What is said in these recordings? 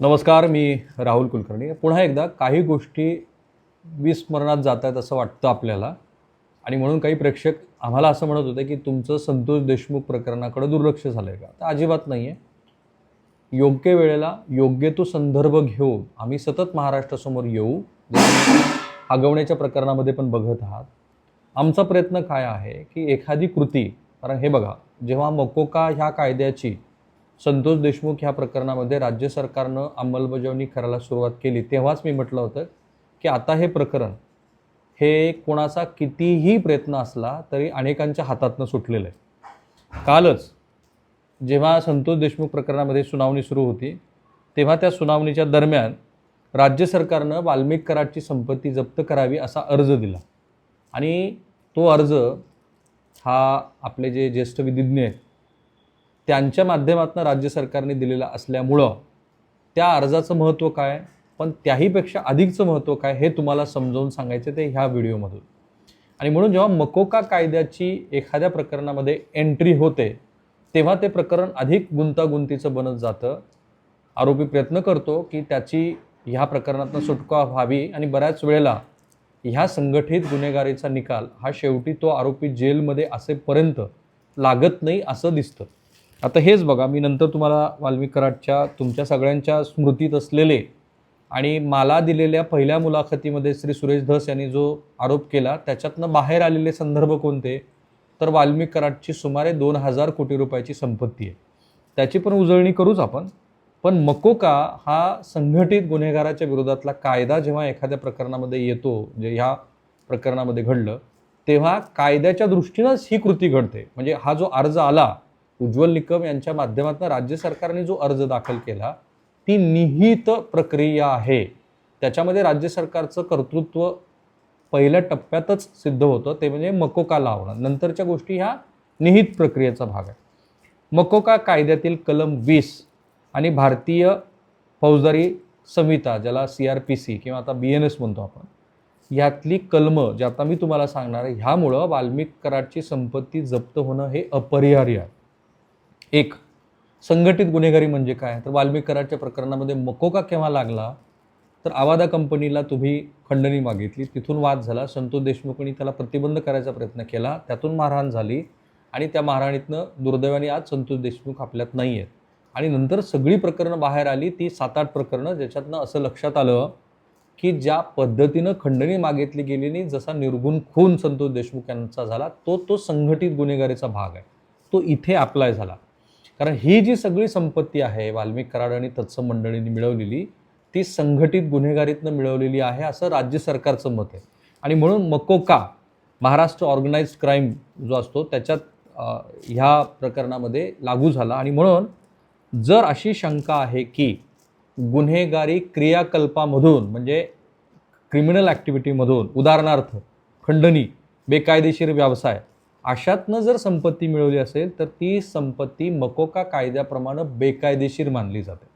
नमस्कार मी राहुल कुलकर्णी. पुन्हा एकदा काही गोष्टी विस्मरणात जात आहेत असं वाटतं आपल्याला. आणि म्हणून काही प्रेक्षक आम्हाला असं म्हणत होते की तुमचं संतोष देशमुख प्रकरणाकडे दुर्लक्ष झालं आहे का? तर अजिबात नाही आहे योग्य वेळेला योग्य तो संदर्भ घेऊन आम्ही सतत महाराष्ट्रासमोर येऊ जसं हगवण्याच्या प्रकरणामध्ये पण बघत आहात. आमचा प्रयत्न काय आहे की एखादी कृती कारण हे बघा जेव्हा मकोका ह्या कायद्याची संतोष देशमुख ह्या प्रकरणामध्ये राज्य सरकारनं अंमलबजावणी करायला सुरुवात केली. तेव्हाच मी म्हटलं होतं की आता हे प्रकरण हे कोणाचा कितीही प्रयत्न असला तरी अनेकांच्या हातातनं सुटलेलं आहे. कालच जेव्हा संतोष देशमुख प्रकरणामध्ये सुनावणी सुरू होती तेव्हा त्या सुनावणीच्या दरम्यान राज्य सरकारनं वाल्मिक कराडची संपत्ती जप्त करावी असा अर्ज दिला. आणि तो अर्ज हा आपले जे ज्येष्ठ विधिज्ञ आहेत त्यांच्या माध्यमातून राज्य सरकारने दिलेला असल्यामुळं त्या अर्जाचं महत्त्व काय? पण त्याहीपेक्षा अधिकचं महत्त्व काय हे तुम्हाला समजावून सांगायचं ते ह्या व्हिडिओमधून. आणि म्हणून जेव्हा मकोका कायद्याची एखाद्या प्रकरणामध्ये एंट्री होते तेव्हा ते प्रकरण अधिक गुंतागुंतीचं बनत जातं. आरोपी प्रयत्न करतो की त्याची ह्या प्रकरणातून सुटका व्हावी आणि बऱ्याच वेळेला ह्या संघटित गुन्हेगारीचा निकाल हा शेवटी तो आरोपी जेलमध्ये असेपर्यंत लागत नाही असं दिसतं. आता हेच बघा मी नंतर तुम्हाला वाल्मिकराटच्या तुमच्या सगळ्यांच्या स्मृतीत असलेले आणि मला दिलेल्या पहिल्या मुलाखतीमध्ये श्री सुरेश धस यांनी जो आरोप केला त्याच्यातनं बाहेर आलेले संदर्भ कोणते? तर वाल्मिक कराटची सुमारे दोन हजार कोटी रुपयाची संपत्ती आहे. त्याची पण उजळणी करूच आपण. पण मकोका हा संघटित गुन्हेगाराच्या विरोधातला कायदा जेव्हा एखाद्या प्रकरणामध्ये येतो जे ह्या प्रकरणामध्ये घडलं तेव्हा कायद्याच्या दृष्टीनंच ही कृती घडते. म्हणजे हा जो अर्ज आला उज्ज्वल निकम यांच्या माध्यमातून राज्य सरकारने जो अर्ज दाखल केला ती निहित प्रक्रिया आहे. त्याच्यामध्ये राज्य सरकारचं कर्तृत्व पहिल्या टप्प्यातच सिद्ध होतं ते म्हणजे मकोका लावणं. नंतरच्या गोष्टी ह्या निहित प्रक्रियेचा भाग आहे. मकोका कायद्यातील कलम वीस आणि भारतीय फौजदारी संहिता ज्याला सी आर पी सी किंवा आता बी एन एस म्हणतो आपण यातली कलमं जे आता मी तुम्हाला सांगणार आहे ह्यामुळं वाल्मिक कराडची संपत्ती जप्त होणं हे अपरिहार्य आहे. एक संघटित गुन्हेगारी म्हणजे काय? तर वाल्मिक कराडच्या प्रकरणामध्ये मकोका केव्हा लागला? तर आवादा कंपनीला तुम्ही खंडणी मागितली. तिथून वाद झाला. संतोष देशमुखांनी त्याला प्रतिबंध करायचा प्रयत्न केला. त्यातून मारहाण झाली आणि त्या मारहाणीतनं दुर्दैवाने आज संतोष देशमुख आपल्यात नाही आहेत. आणि नंतर सगळी प्रकरणं बाहेर आली. ती सात आठ प्रकरणं ज्याच्यातनं असं लक्षात आलं की ज्या पद्धतीनं खंडणी मागितली गेली नाही जसा निर्गुण खून संतोष देशमुख यांचा झाला तो तो संघटित गुन्हेगारीचा भाग आहे. तो इथे अप्लाय झाला. कारण ही जी सगळी संपत्ती आहे वाल्मिक कराड आणि तत्सम मंडळींनी मिळवलेली ती संघटित गुन्हेगारीतनं मिळवलेली आहे असं राज्य सरकारचं मत आहे. आणि म्हणून मकोका महाराष्ट्र ऑर्गनाइज क्राईम जो असतो त्याच्यात ह्या प्रकरणामध्ये लागू झाला. आणि म्हणून जर अशी शंका आहे की गुन्हेगारी क्रियाकल्पामधून म्हणजे क्रिमिनल ॲक्टिव्हिटीमधून उदाहरणार्थ खंडणी बेकायदेशीर व्यवसाय अशातनं जर संपत्ती मिळवली असेल तर ती संपत्ती मकोका कायद्याप्रमाणे बेकायदेशीर मानली जाते.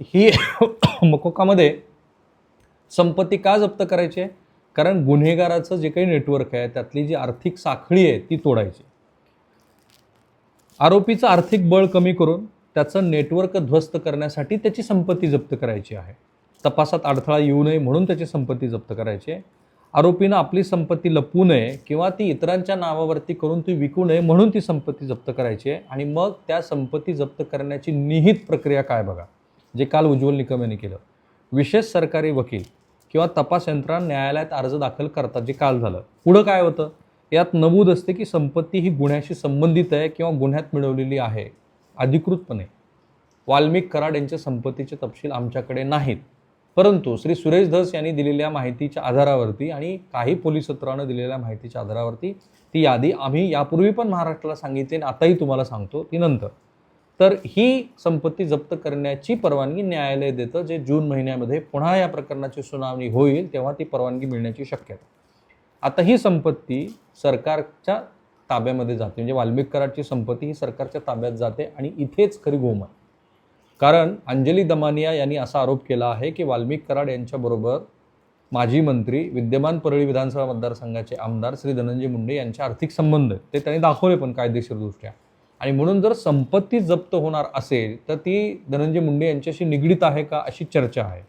ही मकोकामध्ये संपत्ती का जप्त करायची आहे? कारण गुन्हेगाराचं जे काही नेटवर्क आहे त्यातली जी आर्थिक साखळी आहे ती तोडायची. आरोपीचं आर्थिक बळ कमी करून त्याचं नेटवर्क ध्वस्त करण्यासाठी त्याची संपत्ती जप्त करायची आहे. तपासात अडथळा येऊ नये म्हणून त्याची संपत्ती जप्त करायची आहे. आरोपीनं आपली संपत्ती लपवू नये किंवा ती इतरांच्या नावावरती करून ती विकू नये म्हणून ती संपत्ती जप्त करायची आहे. आणि मग त्या संपत्ती जप्त करण्याची निहित प्रक्रिया काय बघा जे काल उज्ज्वल निकम यांनी केलं. विशेष सरकारी वकील किंवा तपास यंत्रणा न्यायालयात अर्ज दाखल करतात जे काल झालं. पुढं काय होतं? यात नमूद असते की संपत्ती ही गुन्ह्याशी संबंधित आहे किंवा गुन्ह्यात मिळवलेली आहे अधिकृतपणे. वाल्मिक कराड यांच्या संपत्तीचे तपशील आमच्याकडे नाहीत. परंतु श्री सुरेश धस यांनी दिलेल्या माहितीच्या आधारावरती आणि काही पोलीस सूत्रानं दिलेल्या माहितीच्या आधारावरती ती यादी आम्ही यापूर्वी पण महाराष्ट्राला सांगितली आणि आताही तुम्हाला सांगतो ती नंतर. तर ही संपत्ती जप्त करण्याची परवानगी न्यायालय देतं जे जून महिन्यामध्ये पुन्हा या प्रकरणाची सुनावणी होईल तेव्हा ती परवानगी मिळण्याची शक्यता आता ही संपत्ती सरकारच्या ताब्यामध्ये जाते म्हणजे वाल्मिक कराडची संपत्ती ही सरकारच्या ताब्यात जाते आणि इथेच खरी गोम आहे कारण अंजली दमानिया यांनी असा आरोप केला आहे की वाल्मिक कराड यांच्याबरोबर माजी मंत्री विद्यमान परळी विधानसभा मतदारसंघाचे आमदार श्री धनंजय मुंडे यांचे आर्थिक संबंध ते त्यांनी दाखवले पण कायदेशीरदृष्ट्या. आणि म्हणून जर संपत्ती जप्त होणार असेल तर ती धनंजय मुंडे यांच्याशी निगडीत आहे का अशी चर्चा आहे.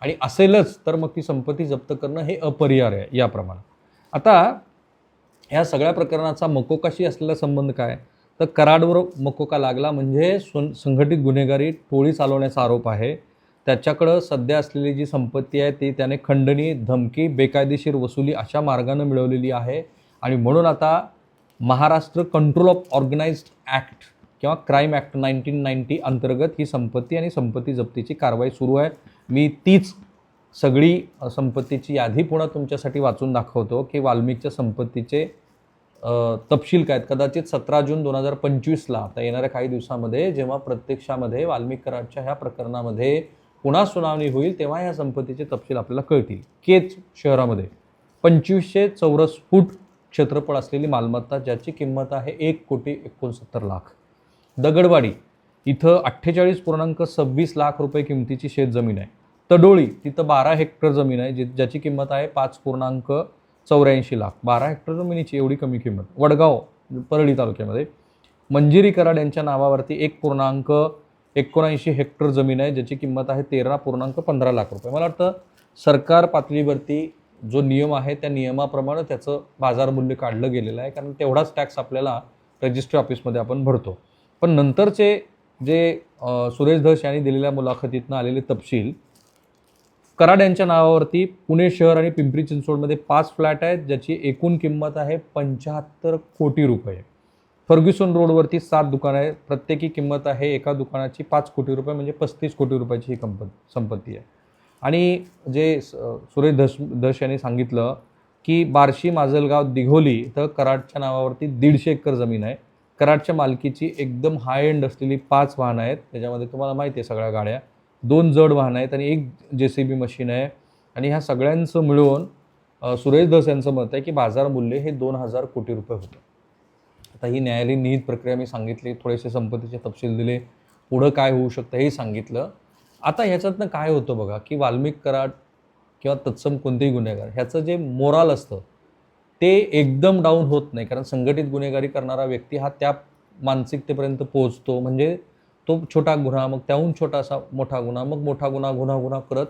आणि असेलच तर मग ती संपत्ती जप्त करणं हे अपरिहार्य आहे याप्रमाणे. आता ह्या सगळ्या प्रकरणाचा मकोकाशी असलेला संबंध काय? तर कराडवर मकोका लागला म्हणजे स्व संघटित गुन्हेगारी टोळी चालवण्याचा आरोप आहे. त्याच्याकडं सध्या असलेली जी संपत्ती आहे ती त्याने खंडणी धमकी बेकायदेशीर वसुली अशा मार्गानं मिळवलेली आहे. आणि म्हणून आता Maharashtra control of organised act किंवा क्राईम ॲक्ट नाईन्टीन नाईन्टी अंतर्गत ही संपत्ती आणि संपत्ती जप्तीची कारवाई सुरू आहे. मी तीच सगळी संपत्तीची यादी पुन्हा तुमच्यासाठी वाचून दाखवतो की वाल्मिकच्या संपत्तीचे तपशील काय आहेत? कदाचित सतरा जून दोन हजार पंचवीसला आता येणाऱ्या काही दिवसामध्ये जेव्हा प्रत्यक्षामध्ये वाल्मिक कराडच्या ह्या प्रकरणामध्ये पुन्हा सुनावणी होईल तेव्हा ह्या संपत्तीचे तपशील आपल्याला कळतील. केच शहरामध्ये पंचवीसशे चौरस फूट क्षेत्रफळ असलेली मालमत्ता ज्याची किंमत आहे एक कोटी एकोणसत्तर लाख. दगडवाडी इथं अठ्ठेचाळीस पूर्णांक सव्वीस लाख रुपये किमतीची शेत जमीन आहे. तडोळी तिथं बारा हेक्टर जमीन आहे जी ज्याची किंमत आहे पाच पूर्णांक चौऱ्याऐंशी लाख. बारा हेक्टर जमिनीची एवढी कमी किंमत. वडगाव परळी तालुक्यामध्ये. मंजिरी कराड यांच्या नावावरती एक पूर्णांक एकोणऐंशी हेक्टर जमीन आहे ज्याची किंमत आहे तेरा पूर्णांक पंधरा लाख रुपये. मला वाटतं सरकार पातळीवरती जो नियम आहे त्या नियमाप्रमाणे त्याचं बाजारमूल्य काढलं गेलेलं आहे कारण तेवढाच टॅक्स आपल्याला रजिस्ट्री ऑफिसमध्ये आपण भरतो. पण नंतरचे जे सुरेश धस यांनी दिलेल्या मुलाखतीतनं आलेले तपशील कराड यांच्या नावावरती पुणे शहर आणि पिंपरी चिंचवडमध्ये पाच फ्लॅट आहेत ज्याची एकूण किंमत आहे पंच्याहत्तर कोटी रुपये. फर्ग्युसन रोडवरती सात दुकानं आहेत. प्रत्येकी किंमत आहे एका दुकानाची पाच कोटी रुपये म्हणजे पस्तीस कोटी रुपयाची ही कंपत संपत्ती आहे. आणि जे स- सुरेश धस धस यांनी सांगितलं की बार्शी माजलगाव दिघोली इथं कराडच्या नावावरती दीडशे एकर जमीन आहे. कराडच्या मालकीची एकदम हाय एंड असलेली पाच वाहनं आहेत. त्याच्यामध्ये तुम्हाला माहिती आहे सगळ्या गाड्या. दोन जड वाहनं आहेत आणि एक जे सी बी मशीन आहे. आणि ह्या सगळ्यांचं मिळून सुरेश धस यांचं मत आहे की बाजार मूल्य हे दोन हजार कोटी रुपये होतं. आता ही न्यायालयीन निहित प्रक्रिया मी सांगितली थोडेसे संपत्तीचे तपशील दिले पुढं काय होऊ शकतं हे सांगितलं. आता ह्याच्यातनं काय होतं बघा की वाल्मिक कराड किंवा तत्सम कोणतेही गुन्हेगार ह्याचं जे मोराल असतं ते एकदम डाऊन होत नाही. कारण संघटित गुन्हेगारी करणारा व्यक्ती हा त्या मानसिकतेपर्यंत पोहोचतो. म्हणजे तो छोटा गुन्हा मग त्याहून छोटासा मोठा गुन्हा मग मोठा गुन्हा गुन्हा गुन्हा करत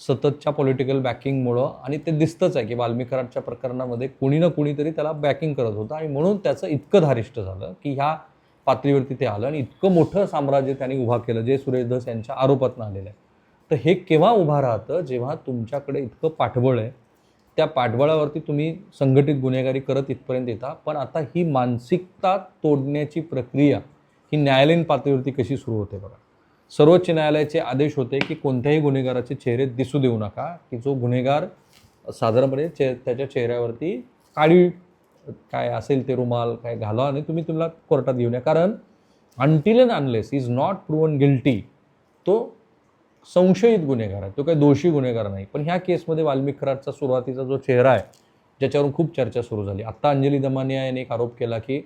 सततच्या पॉलिटिकल बॅकिंगमुळं आणि ते दिसतंच आहे की वाल्मिकराच्या प्रकरणामध्ये कुणी ना कुणीतरी त्याला बॅकिंग करत होतं आणि म्हणून त्याचं इतकं धारिष्ट झालं की ह्या पातळीवरती ते आलं आणि इतकं मोठं साम्राज्य त्यांनी उभा केलं जे सुरेश धस यांच्या आरोपातनं आलेलं आहे. तर हे केव्हा उभा राहतं? जेव्हा तुमच्याकडे इतकं पाठबळ आहे त्या पाठबळावरती तुम्ही संघटित गुन्हेगारी करत इथपर्यंत येता पण आता ही मानसिकता तोडण्याची प्रक्रिया ही न्यायालयीन पातळीवरती कशी सुरू होते बघा. सर्वोच्च न्यायालयाचे आदेश होते की कोणत्याही गुन्हेगाराचे चेहरे दिसू देऊ नका की जो गुन्हेगार साधारणपणे चे त्याच्या चेहऱ्यावरती काळी काय असेल ते रुमाल काय घाला आणि तुम्ही तुम्हाला कोर्टात घेऊन या. कारण until and unless is not proven guilty तो संशयित गुन्हेगार आहे. तो काही दोषी गुन्हेगार नाही. पण ह्या केसमध्ये वाल्मिक कराडचा सुरुवातीचा जो चेहरा आहे ज्याच्यावरून खूप चर्चा सुरू झाली. आत्ता अंजली दमानिया यांनी एक आरोप केला की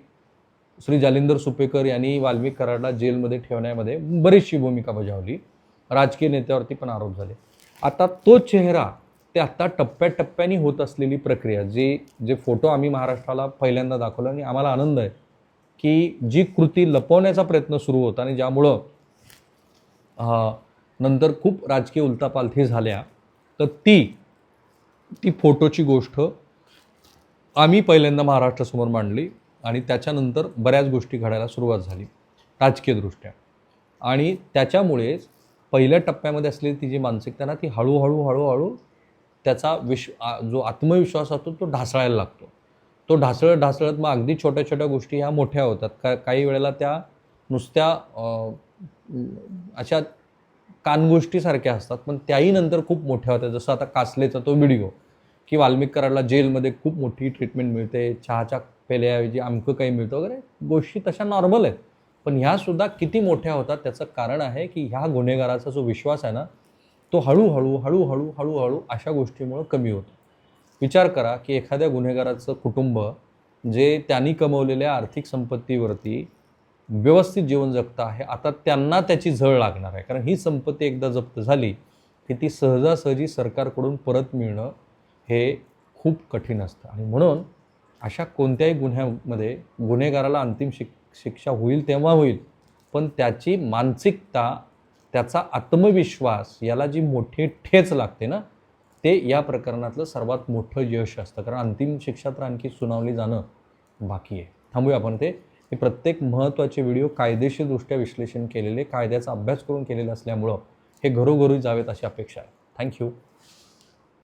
श्री जालिंदर सुपेकर यांनी वाल्मिक कराडला जेलमध्ये ठेवण्यामध्ये बरीचशी भूमिका बजावली. राजकीय नेत्यावरती पण आरोप झाले. आता तो चेहरा ते आत्ता टप्प्याटप्प्याने होत असलेली प्रक्रिया जे जे फोटो आम्ही महाराष्ट्राला पहिल्यांदा दाखवला आणि आम्हाला आनंद आहे की जी कृती लपवण्याचा प्रयत्न सुरू होता आणि ज्यामुळं नंतर खूप राजकीय उलथापालथी झाल्या तर ती ती फोटोची गोष्ट आम्ही पहिल्यांदा महाराष्ट्रासमोर मांडली. आणि त्याच्यानंतर बऱ्याच गोष्टी घडायला सुरुवात झाली राजकीयदृष्ट्या. आणि त्याच्यामुळेच पहिल्या टप्प्यामध्ये असलेली ती जी मानसिकता ना ती हळूहळू हळूहळू त्याचा विश आ- जो आत्मविश्वास असतो तो ढासळायला लागतो. तो ढासळत ढासळत मग अगदी छोट्या छोट्या गोष्टी ह्या मोठ्या होतात. का काही वेळेला त्या नुसत्या अशा कानगोष्टीसारख्या असतात पण त्याही नंतर खूप मोठ्या होत्या जसं आता कासलेचा तो व्हिडिओ की वाल्मिक कराडला जेलमध्ये खूप मोठी ट्रीटमेंट मिळते चहाच्या पेल्याऐवजी अमकं काही मिळतं वगैरे गोष्टी तशा नॉर्मल आहेत. पण ह्या सुद्धा किती मोठ्या होतात त्याचं कारण आहे की ह्या गुन्हेगाराचा जो विश्वास आहे ना तो हळूहळू हळूहळू हळूहळू अशा गोष्टीमुळं कमी होतो. विचार करा की एखाद्या गुन्हेगाराचं कुटुंब जे त्यांनी कमवलेल्या आर्थिक संपत्तीवरती व्यवस्थित जीवन जगतं आहे आता त्यांना त्याची झळ लागणार आहे. कारण ही संपत्ती एकदा जप्त झाली की ती सहजासहजी सरकारकडून परत मिळणं हे खूप कठीण असतं. आणि म्हणून अशा कोणत्याही गुन्ह्यामध्ये गुन्हेगाराला अंतिम शिक शिक्षा होईल तेव्हा होईल. पण त्याची मानसिकता त्याचा आत्मविश्वास याला जी मोठी ठेच लागते ना ते या प्रकरणातलं सर्वात मोठं यश असतं. कारण अंतिम शिक्षा तर आणखी सुनावली जाणं बाकी आहे. थांबूया आपण ते. हे प्रत्येक महत्त्वाचे व्हिडिओ कायदेशीरदृष्ट्या विश्लेषण केलेले कायद्याचा अभ्यास करून केलेले असल्यामुळं हे घरोघरी जावेत अशी अपेक्षा आहे. थँक्यू.